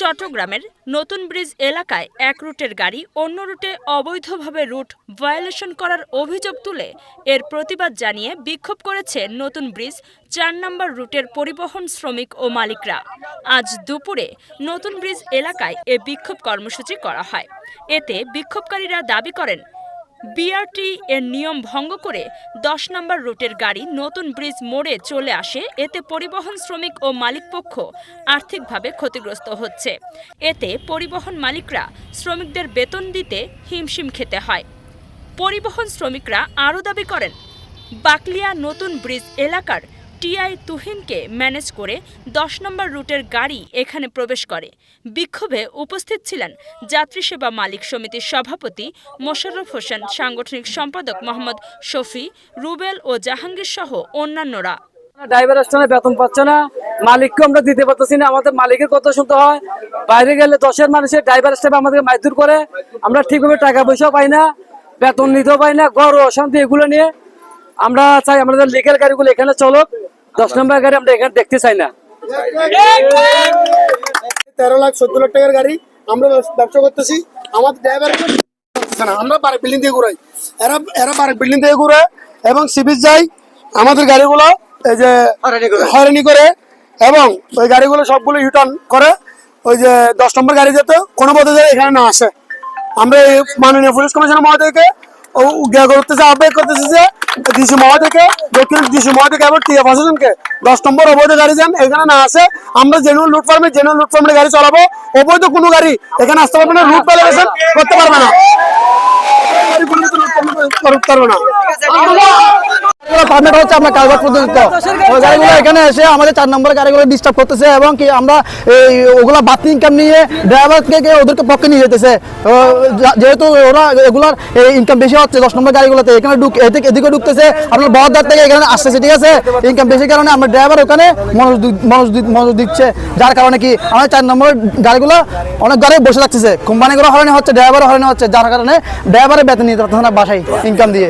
চট্টগ্রামের নতুন ব্রিজ এলাকায় এক রুটের গাড়ি অন্য রুটে অবৈধভাবে রুট ভায়োলেশন করার অভিযোগ তুলে এর প্রতিবাদ জানিয়ে বিক্ষোভ করেছে নতুন ব্রিজ চার নম্বর রুটের পরিবহন শ্রমিক ও মালিকরা। আজ দুপুরে নতুন ব্রিজ এলাকায় এ বিক্ষোভ কর্মসূচি করা হয়। এতে বিক্ষোভকারীরা দাবি করেন বিআরটি এর নিয়ম ভঙ্গ করে দশ নম্বর রুটের গাড়ি নতুন ব্রিজ মোড়ে চলে আসে। এতে পরিবহন শ্রমিক ও মালিকপক্ষ আর্থিকভাবে ক্ষতিগ্রস্ত হচ্ছে। এতে পরিবহন মালিকরা শ্রমিকদের বেতন দিতে হিমশিম খেতে হয়। পরিবহন শ্রমিকরা আরও দাবি করেন, বাকলিয়া নতুন ব্রিজ এলাকার টিআই তুহিনকে ম্যানেজ করে দশ নম্বর রুটের গাড়ি এখানে প্রবেশ করে। বিক্ষোভে উপস্থিত ছিলেন যাত্রী সেবা মালিক সমিতির সভাপতি মোশাররফ হোসেন, সাংগঠনিক সম্পাদক মোহাম্মদ শফি, রুবেল ও জাহাঙ্গীর সহ অন্যান্যরা। ড্রাইভার স্টেশনে বেতন পাচ্ছে না, মালিককে আমরা দিতে পারতেছি না, আমাদের মালিকের কথা শুনতে হয়। বাইরে গেলে দশের মানুষের ড্রাইভার স্টাফ আমাদেরকে মাইদুর করে, আমরা ঠিকভাবে টাকা পয়সাও পাই না, বেতন নিতেও পাই না গড় অশান্তি, এগুলো নিয়ে আমরা চাই আমাদের লিগেল গাড়িগুলো এখানে চলুক। দশ নম্বর গাড়ি আমরা এখানে দেখতে চাই না। তেরো লাখ চোদ্দ লাখ টাকার গাড়ি আমরা ব্যবসা করতেছি। আমাদের ড্রাইভার আমরা বারেক বিল্ডিং দিয়ে ঘুরাই। এরা এরা বারেক বিল্ডিং থেকে ঘুরে এবং সিবিস যাই আমাদের গাড়িগুলো এই যে হয়রানি করে। এবং ওই গাড়িগুলো সবগুলো ইউটার্ন করে ওই যে দশ নম্বর গাড়ি যেত কোনো পথে এখানে না আসে। আমরা এই মাননীয় পুলিশ কমিশনার মহোদয়কে করতেছে আবেগ করতেছে যে ডিসি মহোদয়কে দক্ষিণ ডিসি মহোদয়কে এবং টিএ প্রশাসনকে। দশ নম্বর অবৈধ গাড়ি যান এখানে না আসে আমরা লুট ফার্মে লুট গাড়ি চালাবো। অবৈধ কোনো গাড়ি এখানে আসতে পারবে না রুট ভ্যালিডেশন করতে পারবে না। করতে পারবে না। পারমিট হচ্ছে আমরা কাগজ পর্যন্ত ওই গাড়িগুলো এখানে এসে আমাদের চার নম্বরের গাড়িগুলো ডিস্টার্ব করতেছে এবং কি আমরা এই ওগুলা বাতি ইনকাম নিয়ে ড্রাইভারকে ওদেরকে পক্ষে নিয়ে যেতেছে। যেহেতু ওরা এগুলার ইনকাম বেশি হচ্ছে দশ নম্বর গাড়িগুলোতে এখানে ঢুক এদিকে এদিকে ঢুকতেছে। আপনার বহদার থেকে এখানে আসতেছে ঠিক আছে? ইনকাম বেশি কারণে আমরা ড্রাইভার ওখানে মনোজ মনোজ দিচ্ছে। যার কারণে কি আমাদের চার নম্বর গাড়িগুলো অনেক গাড়ি বসে থাকতেছে। কোম্পানিগুলো হরানি হচ্ছে ড্রাইভারও হরানি হচ্ছে। যার কারণে ড্রাইভারের বেতন নিতে পারতেছে না বাসায় ইনকাম দিয়ে।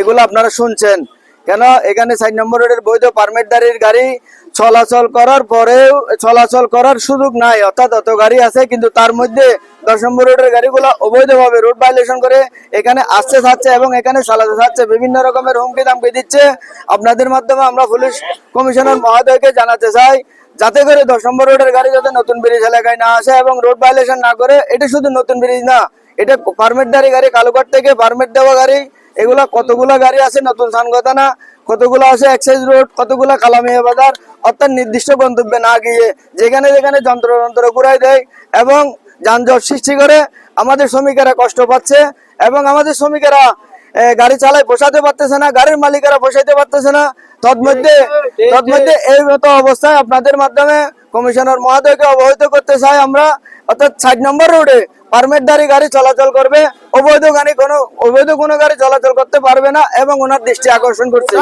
এগুলো আপনারা শুনছেন। কেন? এখানে সাইড নম্বর রোডের বৈধ পারমিটদারির গাড়ি চলাচল করার পরেও, চলাচল করার সুযোগ নাই। অর্থাৎ অত গাড়ি আছে, কিন্তু তার মধ্যে দশ নম্বর রোডের গাড়িগুলো অবৈধভাবে রোড ভাইলেশন করে এখানে আসতে থাকছে এবং এখানে চালাতে থাকছে। বিভিন্ন রকমের হুমকি দামকি দিচ্ছে। আপনাদের মাধ্যমে আমরা পুলিশ কমিশনার মহোদয়কে জানাতে চাই, যাতে করে দশ নম্বর রোডের গাড়ি যাতে নতুন ব্রিজ এলাকায় না আসে এবং রোড ভাইলেশন না করে, এটা শুধু নতুন ব্রিজ না, এটা পারমিটদারি গাড়ি, কালুঘাট থেকে পারমিট দেওয়া গাড়ি এগুলা কতগুলা গাড়ি আছে নতুন সানগতানা, কতগুলো আছে এক্সাইজ রোড, কতগুলা কালামিয়া বাজার, অর্থাৎ নির্দিষ্ট গন্তব্যে না গিয়ে যেখানে যেখানে যন্ত্র যন্ত্র ঘুরাই দেয় এবং যানজট সৃষ্টি করে আমাদের শ্রমিকেরা কষ্ট পাচ্ছে এবং আমাদের শ্রমিকেরা গাড়ি চালায় বসাতে পারতেছে না, গাড়ির মালিকেরা বসাইতে পারতেছে না। তৎমধ্যে তৎমধ্যে এই মতো অবস্থায় আপনাদের মাধ্যমে কমিশনার মহোদয়কে অবহিত করতে চাই আমরা। অর্থাৎ ষাট নম্বর রোডে পারমিটদারি গাড়ি চলাচল করবে, অবৈধ গাড়ি কোনো, অবৈধ কোনো গাড়ি চলাচল করতে পারবে না এবং ওনার দৃষ্টি আকর্ষণ করছে।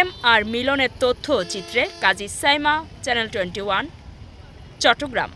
এম আর মিলনের তথ্য চিত্রে কাজী সাইমা, চ্যানেল টোয়েন্টি চট্টগ্রাম।